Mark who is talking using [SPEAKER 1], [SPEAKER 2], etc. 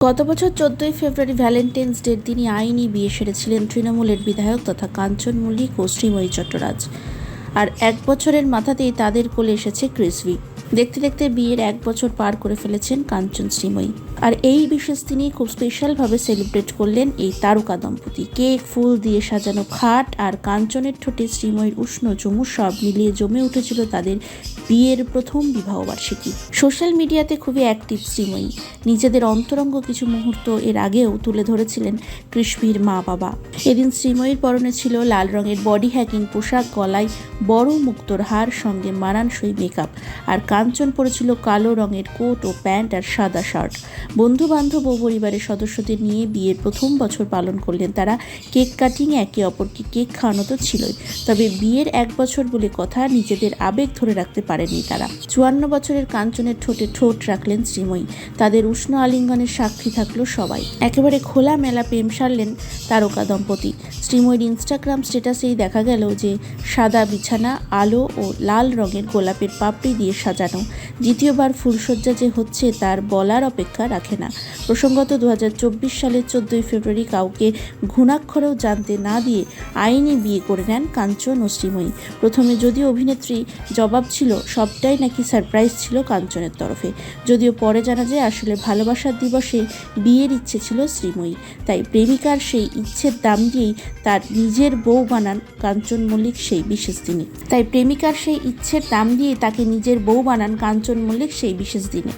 [SPEAKER 1] গত বছর চোদ্দই ফেব্রুয়ারি ভ্যালেন্টাইন্স ডের দিনই আইনি বিয়ে সেরেছিলেন তৃণমূলের বিধায়ক তথা কাঞ্চন মল্লিক ও শ্রীময়ী চট্টরাজ। আর এক বছরের মাথাতেই তাদের কোলে এসেছে ক্রিসভি দেখতে দেখতে বিয়ের এক বছর পার করে ফেলেছেন কাঞ্চন শ্রীময়ী। আর এই বিশেষ দিনই খুব স্পেশালভাবে সেলিব্রেট করলেন এই তারকা দম্পতি। কেক, ফুল দিয়ে সাজানো খাট আর কাঞ্চনের ঠোঁটে শ্রীময়ীর উষ্ণ চুমু সব মিলিয়ে জমে উঠেছিল তাদের বিয়ের প্রথম বিবাহবার্ষিকী। সোশ্যাল মিডিয়াতে খুবই অ্যাক্টিভ শ্রীময়ী। নিজেদের অন্তরঙ্গ কিছু মুহূর্ত এর আগেও তুলে ধরেছিলেন কৃষ্ণীর মা বাবা এদিন শ্রীময়ীর পরনে ছিল লাল রঙের বডি হ্যাকিং পোশাক, গলায় বড় মুক্তোর হার, সঙ্গে মানানসই মেকআপ আর কাঞ্চন পরেছিল কালো রঙের কোট ও প্যান্ট আর সাদা শার্ট। বন্ধু বান্ধব ও পরিবারের সদস্যদের নিয়ে বিয়ের প্রথম বছর পালন করলেন তারা। কেক কাটিং একে অপরকে কেক খাওয়ানো তো ছিলই। তবে বিয়ের এক বছর বলে কথা নিজেদের আবেগ ধরে রাখতে পারেনি তারা। চুয়ান্ন বছরের কাঞ্চনের ঠোঁটে ঠোঁট রাখলেন শ্রীময়ী। তাদের উষ্ণ আলিঙ্গনের সাক্ষী থাকল সবাই। একেবারে খোলা মেলা প্রেম সারলেন তারকা দম্পতি। শ্রীময়ীর ইনস্টাগ্রাম স্ট্যাটাসেই দেখা গেল যে, সাদা বিছানা, আলো ও লাল রঙের গোলাপের পাপড়ি দিয়ে সাজানো। দ্বিতীয়বার ফুলশয্যা যে হচ্ছে তার বলার অপেক্ষা রাখে না। প্রসঙ্গত দু হাজার চব্বিশ সালের চোদ্দই ফেব্রুয়ারি কাউকে ঘুণাক্ষরেও জানতে না দিয়ে আইনি বিয়ে করে নেন কাঞ্চন ও শ্রীময়ী। প্রথমে যদিও অভিনেত্রী জবাব ছিল, সবটাই নাকি সারপ্রাইজ ছিল কাঞ্চনের তরফে। যদিও পরে জানা যায় আসলে ভালোবাসার দিবসে বিয়ের ইচ্ছে ছিল শ্রীময়ী তাই প্রেমিকার সেই ইচ্ছের দাম দিয়েই তার নিজের বউ বানান কাঞ্চন মল্লিক, সেই বিশেষ দিনে তাই প্রেমিকার সেই ইচ্ছের দাম দিয়ে তাকে নিজের বউ বানান কাঞ্চন মল্লিক সেই বিশেষ দিনে।